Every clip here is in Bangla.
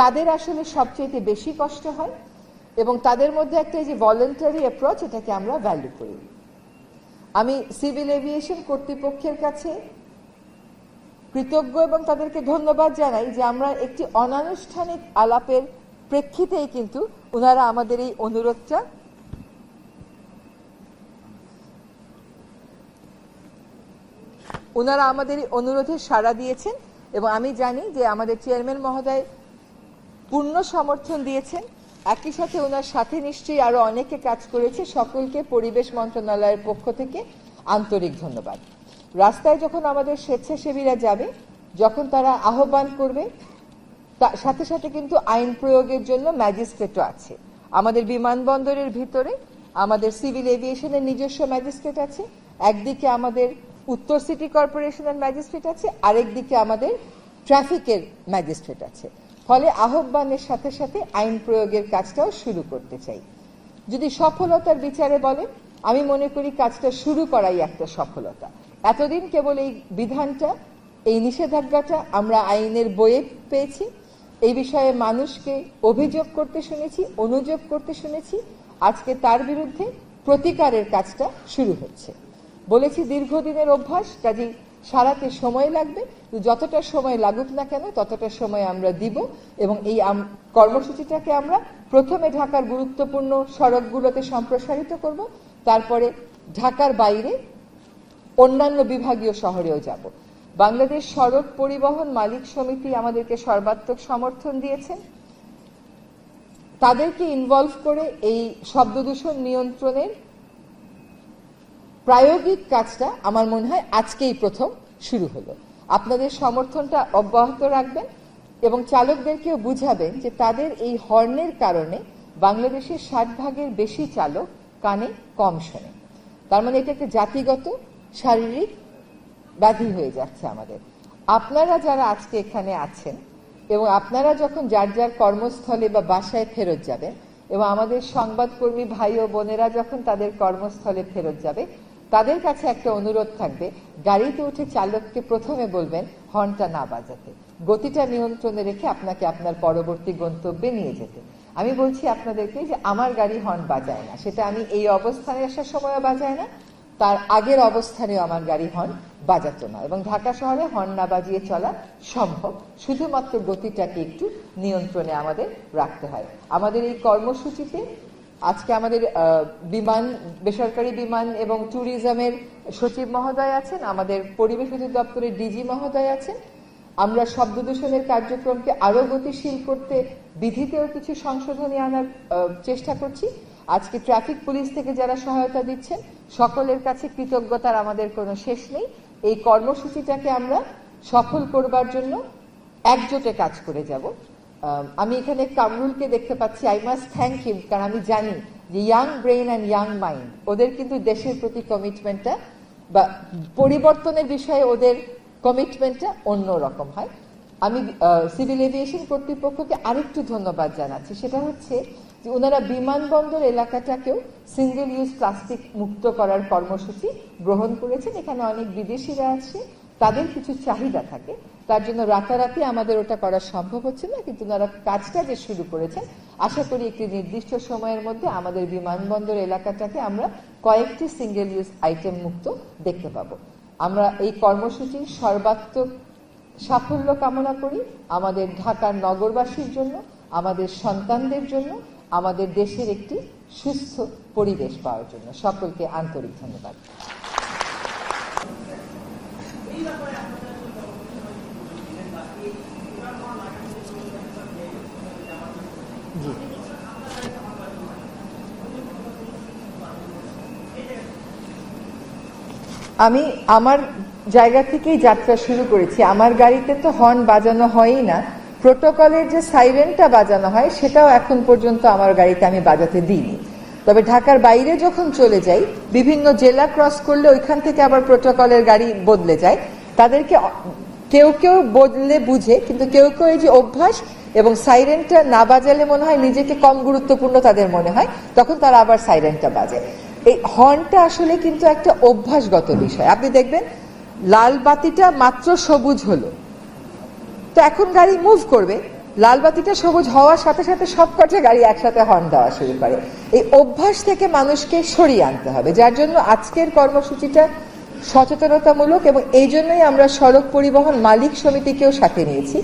তাদের আসলে সবচেয়ে বেশি কষ্ট হয় এবং তাদের মধ্যে একটা যে ভলেন্টারি অ্যাপ্রোচ এটাকে আমরা ভ্যালু করি। আমি সিভিল এভিয়েশন কর্তৃপক্ষের কাছে কৃতজ্ঞ এবং তাদেরকে ধন্যবাদ জানাই যে আমরা একটি অনানুষ্ঠানিক আলাপের প্রেক্ষিতেই কিন্তু ওনারা আমাদের এই অনুরোধটা ওনারা আমাদের এই অনুরোধে সাড়া দিয়েছেন এবং আমি জানি যে আমাদের চেয়ারম্যান মহোদয় পূর্ণ সমর্থন দিয়েছেন। একই সাথে ওনার সাথে নিশ্চয়ই আরও অনেকে কাজ করেছে। সকলকে পরিবেশ মন্ত্রণালয়ের পক্ষ থেকে আন্তরিক ধন্যবাদ। রাস্তায় যখন আমাদের স্বেচ্ছাসেবীরা যাবে, যখন তারা আহ্বান করবে সাথে সাথে কিন্তু আইন প্রয়োগের জন্য ম্যাজিস্ট্রেটও আছে। আমাদের বিমানবন্দরের ভিতরে আমাদের সিভিল এভিয়েশনের নিজস্ব ম্যাজিস্ট্রেট আছে। একদিকে আমাদের উত্তর সিটি কর্পোরেশনের ম্যাজিস্ট্রেট আছে। আরেকদিকে আমাদের ট্রাফিকের ম্যাজিস্ট্রেট আছে। ফলে আহ্বানের সাথে সাথে আইন প্রয়োগের কাজটাও শুরু করতে চাই। যদি সফলতার বিচারে বলে আমি মনে করি কাজটা শুরু করাই একটা সফলতা। এতদিন কেবল এই বিধানটা, এই নিষেধাজ্ঞাটা আমরা আইনের বইয়ে পেয়েছি। এই বিষয়ে মানুষকে অভিযোগ করতে শুনেছি, অনুযোগ করতে শুনেছি। আজকে তার বিরুদ্ধে প্রতিকারের কাজটা শুরু হচ্ছে। বলেছি দীর্ঘদিনের অভ্যাস, কাজেই সারাতে সময় লাগবে যতটা সময় লাগুক না কেন, ততটা সময় আমরা দিব এবং এই কর্মসূচিটাকে আমরা প্রথমে ঢাকার গুরুত্বপূর্ণ সড়কগুলোতে সম্প্রসারিত করব, তারপরে ঢাকার বাইরে অন্যান্য বিভাগীয় শহরেও যাব। বাংলাদেশ সড়ক পরিবহন মালিক সমিতি আমাদেরকে সর্বাত্মক সমর্থন দিয়েছেন তাদেরকে ইনভলভ করে এই শব্দ দূষণ নিয়ন্ত্রণের প্রায়োগিক কাজটা আমার মনে হয় আজকেই প্রথম শুরু হলো। আপনাদের সমর্থনটা অব্যাহত রাখবেন এবং চালকদেরকেও বুঝাবেন যে তাদের এই হর্নের কারণে বাংলাদেশের ষাট ভাগের বেশি চালক কানে কম শোনে। তার মানে এটা একটা জাতিগত, শারীরিক ব্যাধি হয়ে যাচ্ছে আমাদের। আপনারা যারা আজকে এখানে আছেন এবং আপনারা যখন যার যার কর্মস্থলে বা বাসায় ফেরত যাবেন এবং আমাদের সংবাদকর্মী ভাই ও বোনেরা যখন তাদের কর্মস্থলে ফেরত যাবে তাদের কাছে একটা অনুরোধ থাকবে, গাড়িতে উঠে চালককে প্রথমে বলবেন, হর্নটা না বাজাতে। গতিটা নিয়ন্ত্রণে রেখে আপনাকে আপনার পরবর্তী গন্তব্যে নিয়ে যেতে। আমি বলছি আপনাদেরকে যে আমার গাড়ি হর্ন বাজায় না। সেটা আমি এই অবস্থানে আসার সময়ও বাজায় না, তার আগের অবস্থানেও আমার গাড়ি হর্ন বাজাতো না এবং ঢাকা শহরে হর্ন না বাজিয়ে চলা সম্ভব। শুধুমাত্র গতিটাকে একটু নিয়ন্ত্রণে আমাদের রাখতে হয়। আমাদের এই কর্মসূচিতে আজকে আমাদের বিমান, বেসরকারি বিমান এবং ট্যুরিজমের সচিব মহোদয় আছেন, আমাদের পরিবেশ অধিদপ্তরের ডিজি মহোদয় আছেন। আমরা শব্দ দূষণের কার্যক্রমকে আরও গতিশীল করতে, বিধিতেও কিছু সংশোধনী আনার চেষ্টা করছি। আজকে ট্রাফিক পুলিশ থেকে যারা সহায়তা দিচ্ছেন, সকলের কাছে কৃতজ্ঞতার আমাদের কোনো শেষ নেই। এই কর্মসূচিটাকে আমরা সফল করবার জন্য একজোটে কাজ করে যাব। আমি এখানে কামরুলকে দেখতে পাচ্ছি আই মাস্ট থ্যাংক হিম কারণ আমি জানি যে young brain and young mind ওদের কিন্তু দেশের প্রতি কমিটমেন্টটা বা পরিবর্তনের বিষয়ে ওদের কমিটমেন্টটা অন্য রকম হয়। আমি সিভিল এভিয়েশন কর্তৃপক্ষকে আরেকটু ধন্যবাদ জানাচ্ছি। সেটা হচ্ছে যে ওনারা বিমানবন্দর এলাকাটাকেও সিঙ্গেল ইউজ প্লাস্টিক মুক্ত করার কর্মসূচি গ্রহণ করেছেন। এখানে অনেক বিদেশিরা আছে তাদের কিছু চাহিদা থাকে, তার জন্য রাতারাতি আমাদের ওটা করা সম্ভব হচ্ছে না, কিন্তু ওনারা কাজটা যে শুরু করেছেন, আশা করি একটি নির্দিষ্ট সময়ের মধ্যে আমাদের বিমানবন্দর এলাকাটাকে আমরা কয়েকটি সিঙ্গেল ইউজ আইটেম মুক্ত দেখতে পাবো। আমরা এই কর্মসূচির সর্বাত্মক সাফল্য কামনা করি আমাদের ঢাকার নগরবাসীর জন্য, আমাদের সন্তানদের জন্য, আমাদের দেশের একটি সুস্থ পরিবেশ পাওয়ার জন্য। সকলকে আন্তরিক ধন্যবাদ। আমি আমার জায়গা থেকেই যাত্রা শুরু করেছি। আমার গাড়িতে তো হর্ন বাজানো হয়ই না। প্রোটোকলের যে সাইরেনটা বাজানো হয়, সেটাও এখন পর্যন্ত আমার গাড়িতে আমি বাজাতে দিইনি। তবে ঢাকার বাইরে যখন চলে যাই, বিভিন্ন জেলা ক্রস করলে ওইখান থেকে আবার প্রোটোকলের গাড়ি বদলে যায়। তাদেরকে কেউ কেউ বদলে বুঝে, কিন্তু কেউ কেউ এই যে অভ্যাস এবং সাইরেনটা না বাজালে মনে হয় নিজেকে কম গুরুত্বপূর্ণ তাদের মনে হয়, তখন তারা আবার সাইরেনটা বাজে। এই হর্নটা আসলে কিন্তু একটা অভ্যাসগত বিষয়। আপনি দেখবেন, লাল বাতিটা মাত্র সবুজ হলো। তো এখন গাড়ি মুভ করবে লাল বাতিটা সবুজ হওয়ার সাথে সাথে সবকটা গাড়ি একসাথে হর্ন দেওয়া শুরু করে। এই অভ্যাস থেকে মানুষকে সরিয়ে আনতে হবে, যার জন্য আজকের কর্মসূচিটা সচেতনতামূলক এবং এই জন্যই আমরা সড়ক পরিবহন মালিক সমিতিকেও সাথে নিয়েছি।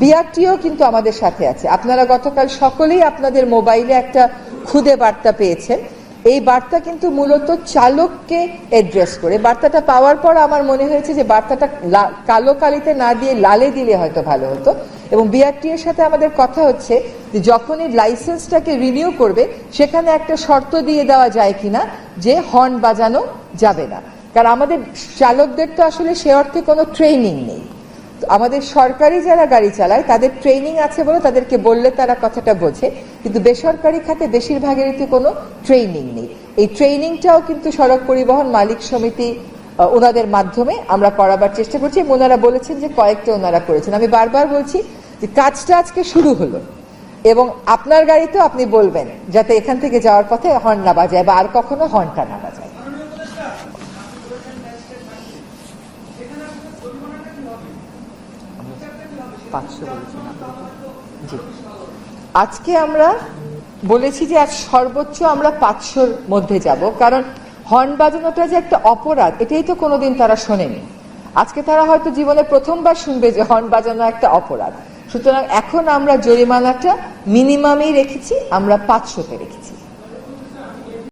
বিআরটিও কিন্তু আমাদের সাথে আছে। আপনারা গতকাল সকলেই আপনাদের মোবাইলে একটা খুদে বার্তা পেয়েছেন। এই বার্তা কিন্তু মূলত চালককে অ্যাড্রেস করে। বার্তাটা পাওয়ার পর আমার মনে হয়েছে যে বার্তাটা কালো কালিতে না দিয়ে লালে দিলে হয়তো ভালো হতো। এবং বিআরটি এর সাথে আমাদের কথা হচ্ছে যে যখনই লাইসেন্সটাকে রিনিউ করবে, সেখানে একটা শর্ত দিয়ে দেওয়া যায় কিনা যে হর্ন বাজানো যাবে না। কারণ আমাদের চালকদের তো আসলে সে অর্থে কোনো ট্রেনিং নেই। আমাদের সরকারি যারা গাড়ি চালায়, তাদের ট্রেনিং আছে বলে তাদেরকে বললে তারা কথাটা বোঝে। কিন্তু বেসরকারি খাতে বেশিরভাগেরই কোনো ট্রেনিং নেই। এই ট্রেনিংটাও কিন্তু সড়ক পরিবহন মালিক সমিতি ওনাদের মাধ্যমে আমরা করাবার চেষ্টা করছি এবং ওনারা বলেছেন যে কয়েকটা ওনারা করেছেন। আমি বারবার বলছি যে কাজটা আজকে শুরু হলো এবং আপনার গাড়িতেও আপনি বলবেন যাতে এখান থেকে যাওয়ার পথে হর্ন না বাজায় বা আর কখনো হর্নটা না বাজায়। পাঁচশো বলেছেন জি। আজকে আমরা বলেছি যে আজ সর্বোচ্চ আমরা পাঁচশোর মধ্যে যাব, কারণ হর্ন বাজানোটা যে একটা অপরাধ, এটাই তো কোনোদিন তারা শোনেনি। আজকে তারা হয়তো জীবনে প্রথমবার শুনবে যে হর্ন বাজানো একটা অপরাধ। সুতরাং এখন আমরা জরিমানাটা মিনিমামই রেখেছি, আমরা পাঁচশোতে রেখেছি।